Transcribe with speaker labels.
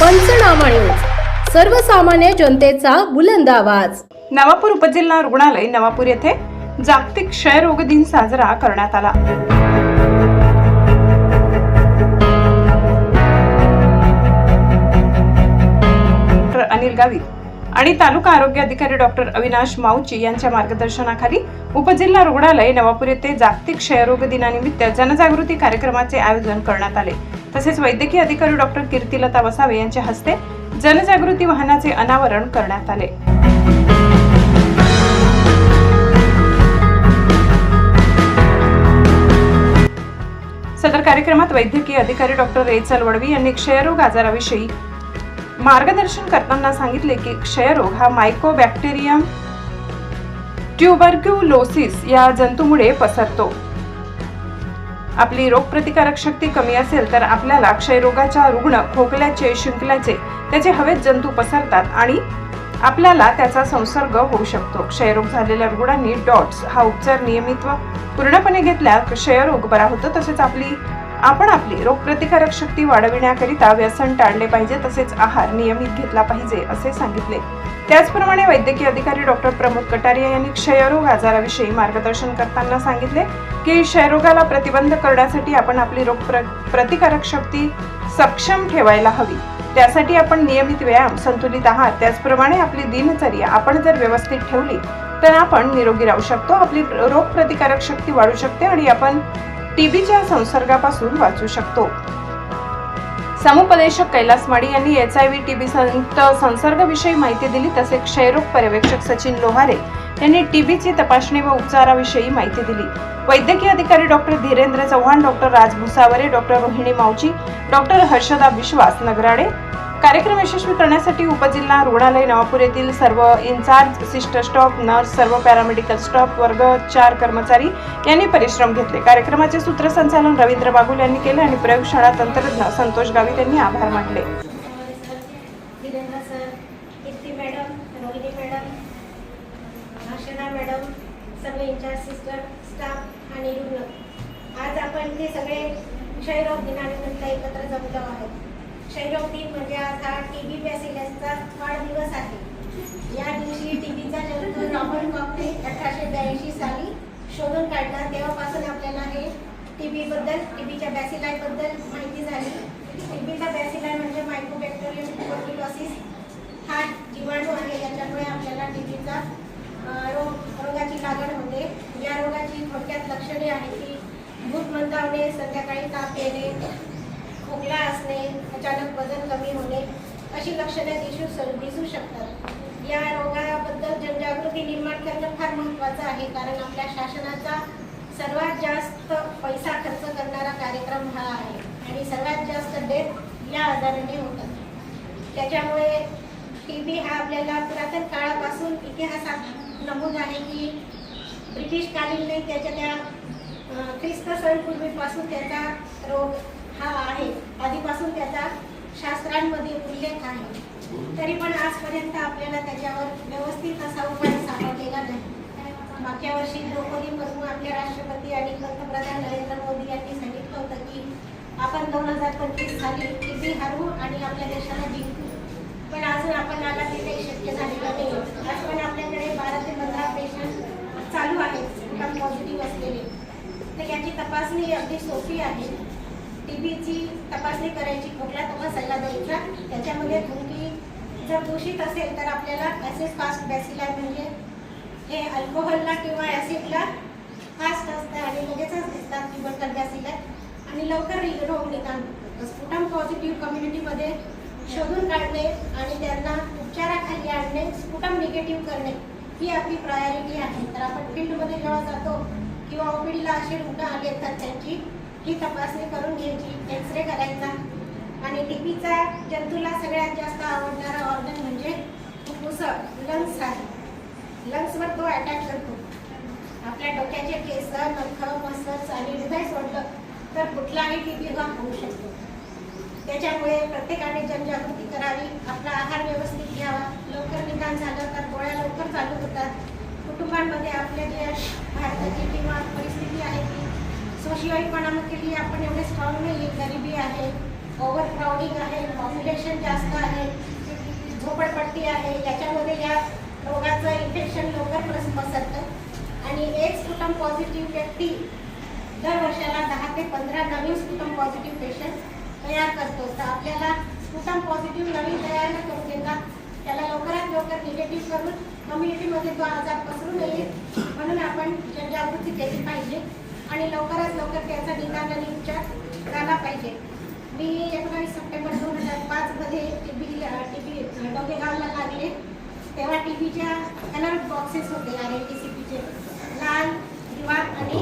Speaker 1: पंचनामा न्यूज. सर्वसामान्य जनतेचा बुलंद आवाज.
Speaker 2: नवापूर उपजिल्हा रुग्णालय नवापूर येथे जागतिक क्षयरोग दिन साजरा करण्यात आला. डॉक्टर अनिल गावित आणि तालुका आरोग्य अधिकारी डॉक्टर अविनाश माऊची यांच्या मार्गदर्शनाखाली उपजिल्हा रुग्णालय नवापूर येथे जागतिक क्षयरोग दिनानिमित्त जनजागृती कार्यक्रमाचे आयोजन करण्यात आले. तसेच वैद्यकीय अधिकारी डॉक्टर कीर्तिलता वसावे यांच्या हस्ते जनजागृती वाहनाचे अनावरण करण्यात आले. सदर कार्यक्रमात वैद्यकीय अधिकारी डॉक्टर रेचल वडवी यांनी क्षयरोग आजाराविषयी मार्गदर्शन करताना सांगितले की क्षयरोग हा मायकोबॅक्टेरियम ट्युबरक्युलोसिस या जंतूमुळे पसरतो. आपली रोगप्रतिकारक शक्ती कमी असेल तर आपल्याला क्षयरोगाच्या रुग्ण खोकल्याचे शिंकल्याचे त्याचे हवेत जंतू पसरतात आणि आपल्याला त्याचा संसर्ग होऊ शकतो. क्षयरोग झालेल्या रुग्णांनी डॉट्स हा उपचार नियमित व पूर्णपणे घेतल्यास क्षयरोग बरा होतो तसेच आपली आपण आपली रोगप्रतिकारक शक्ती वाढविण्याकरिता व्यसन टाळले पाहिजे तसेच आहार नियमित घेतला पाहिजे असे सांगितले. त्याचप्रमाणे वैद्यकीय अधिकारी डॉक्टर प्रमोद कटारिया यांनी क्षयरोग आजाराविषयी मार्गदर्शन करताना सांगितले की क्षयरोगाला प्रतिबंध करण्यासाठी आपण आपली रोग प्र प्रतिकारक शक्ती सक्षम ठेवायला हवी. त्यासाठी आपण नियमित व्यायाम संतुलित आहार त्याचप्रमाणे आपली दिनचर्या आपण जर व्यवस्थित ठेवली तर आपण निरोगी राहू शकतो आपली रोगप्रतिकारक शक्ती वाढू शकते आणि आपण टीबीच्या संसर्गापासून वाचू शकतो. समुपदेशक कैलास माडी यांनी एच आय व्ही टीबी संसर्गाविषयी माहिती दिली तसेच क्षयरोग पर्यवेक्षक सचिन लोहारे यांनी टीबीची तपासणी व उपचाराविषयी माहिती दिली. वैद्यकीय अधिकारी doctor Dhirendra Chavan doctor Raj Bhusaware doctor Rohini Mavchi doctor Harshada Vishwas Nagarade कार्यक्रम यशस्वी करण्यासाठी उपजिल्हा रुग्णालय नवापूर येथील सर्व इन्चार्ज सिस्टर स्टॉफ नर्स सर्व पॅरामेडिकल स्टॉफ वर्ग चार कर्मचारी यांनी परिश्रम घेतले. कार्यक्रमाचे सूत्रसंचालन रवींद्र बागुल यांनी केले आणि प्रयोगशाळा तंत्रज्ञ संतोष गावित यांनी आभार मानले.
Speaker 3: सर्व इंचार्ज सिस्टर स्टाफ आणि रुग्ण. आज आपण ते सगळे क्षयरोग दिनानिमित्त एकत्र जमलो आहोत. क्षयरोग दिन म्हणजे आज हा टी बी बॅसिलसचा वाढदिवस आहे. या दिवशी टी बीचा जंतू रॉबर्ट कॉकने अठराशे ब्याऐंशी साली शोधून काढला. तेव्हापासून आपल्याला हे टी बीबद्दल टी बीच्या बॅसिलायबद्दल माहिती झाली. टी बीचा बॅसिलाय म्हणजे मायक्रोबॅक्टेरियम ट्युबरक्युलोसिस हा जीवाणू आहे. याच्यामुळे आपल्याला टी बीचा रोग रोगाची लागण होते. या रोगाची थोडक्यात लक्षणे आहेत की भूत मंदावणे संध्याकाळी ताप येणे खोकला असणे अचानक वजन कमी होणे अशी लक्षणे दिसू दिसू शकतात. या रोगाबद्दल जनजागृती निर्माण करणं फार महत्त्वाचं आहे कारण आपल्या शासनाचा सर्वात जास्त पैसा खर्च करणारा कार्यक्रम हा आहे. आणि सर्वात जास्त डेथ या आजाराने होतात. त्याच्यामुळे टी बी हा आपल्याला पुरातन काळापासून इतिहासात नमूद आहे की ब्रिटिशकालीन त्याच्या त्या ख्रिस्त सणपूर्वीपासून त्याचा रोग हा आहे. आधीपासून त्याचा शास्त्रांमध्ये उल्लेख आहे. तरी पण आजपर्यंत आपल्याला त्याच्यावर व्यवस्थित असा उपाय सापडलेला नाही. मागच्या वर्षी द्रौपदी मुर्मू आपल्या राष्ट्रपती आणि पंतप्रधान नरेंद्र मोदी यांनी सांगितलं होतं की आपण दोन हजार पंचवीस साली किती हरवू आणि आपल्या देशाला जिंकू. पण अजून आपण आला ते काही शक्य झालेलं नाही. आज पण आपल्याकडे बारा ते पंधरा पेशंट चालू आहेत पॉझिटिव्ह असलेले. तर याची तपासणी अगदी सोपी आहे. टीबीची तपासणी करायची खोकला सल्ला द्यायचा? त्याच्यामध्ये थुंकी जर दूषित असेल तर आपल्याला ॲसिड फास्ट बॅसिलाय म्हणजे हे अल्कोहोलला किंवा ॲसिडला फास्ट असतं आणि लगेचच दिसतात ट्युबरकल बॅसिलाय आणि लवकर रोग निदान स्फुटम पॉझिटिव्ह कम्युनिटीमध्ये शोधून काढणे आणि त्यांना उपचाराखाली आणणे स्फुटम निगेटिव्ह करणे ही आपली प्रायोरिटी आहे. तर आपण फील्डमध्ये जेव्हा जातो किंवा ओपीडीला असे रुग्ण आले तर त्यांची ही तपासणी करून घ्यायची एक्सरे करायचा. आणि टीबीचा जंतूला सगळ्यात जास्त आवडणारा ऑर्गन म्हणजे फुफ्फुस लंग्स आहे. लंग्सवर तो अटॅक करतो. आपल्या डोक्याचे केस नख मसल्स आणि हृदय सोडलं तर कुठलाही टीबी हा होऊ शकतो. त्याच्यामुळे प्रत्येकाने जनजागृती करावी आपला आहार व्यवस्थित घ्यावा. लवकर निदान झालं तर गोळ्या लवकर चालू होतात. कुटुंबांमध्ये आपल्या जे भारताची किंवा परिस्थिती आहे ती सोशिओ इकॉनॉमिकली आपण एवढे स्ट्रॉंग नाही गरिबी आहे ओव्हर क्राऊडिंग आहे पॉप्युलेशन जास्त आहे झोपडपट्टी आहे याच्यामध्ये या रोगाचं इन्फेक्शन लवकर पसरतं. आणि एक स्फुटम पॉझिटिव्ह व्यक्ती दर वर्षाला दहा ते पंधरा नवीन स्फुटम पॉझिटिव्ह पेशंट तयार करतो. तर आपल्याला स्फुटम पॉझिटिव्ह नवीन तयार न करून देता त्याला लवकरात लवकर निगेटिव्ह करून कम्युनिटीमध्ये तो आजार पसरू नये. म्हणून आपण जनजागृती केली पाहिजे. आणि लवकरात लवकर त्याचा निदान आणि उपचार झाला पाहिजे. मी एकोणावीस सप्टेंबर दोन हजार पाचमध्ये टी बी टी बी डोकेगावला लागले. तेव्हा टी बीच्या अलर्ट बॉक्सेस होते आर एल टी सी पीचे लाल हिरवा आणि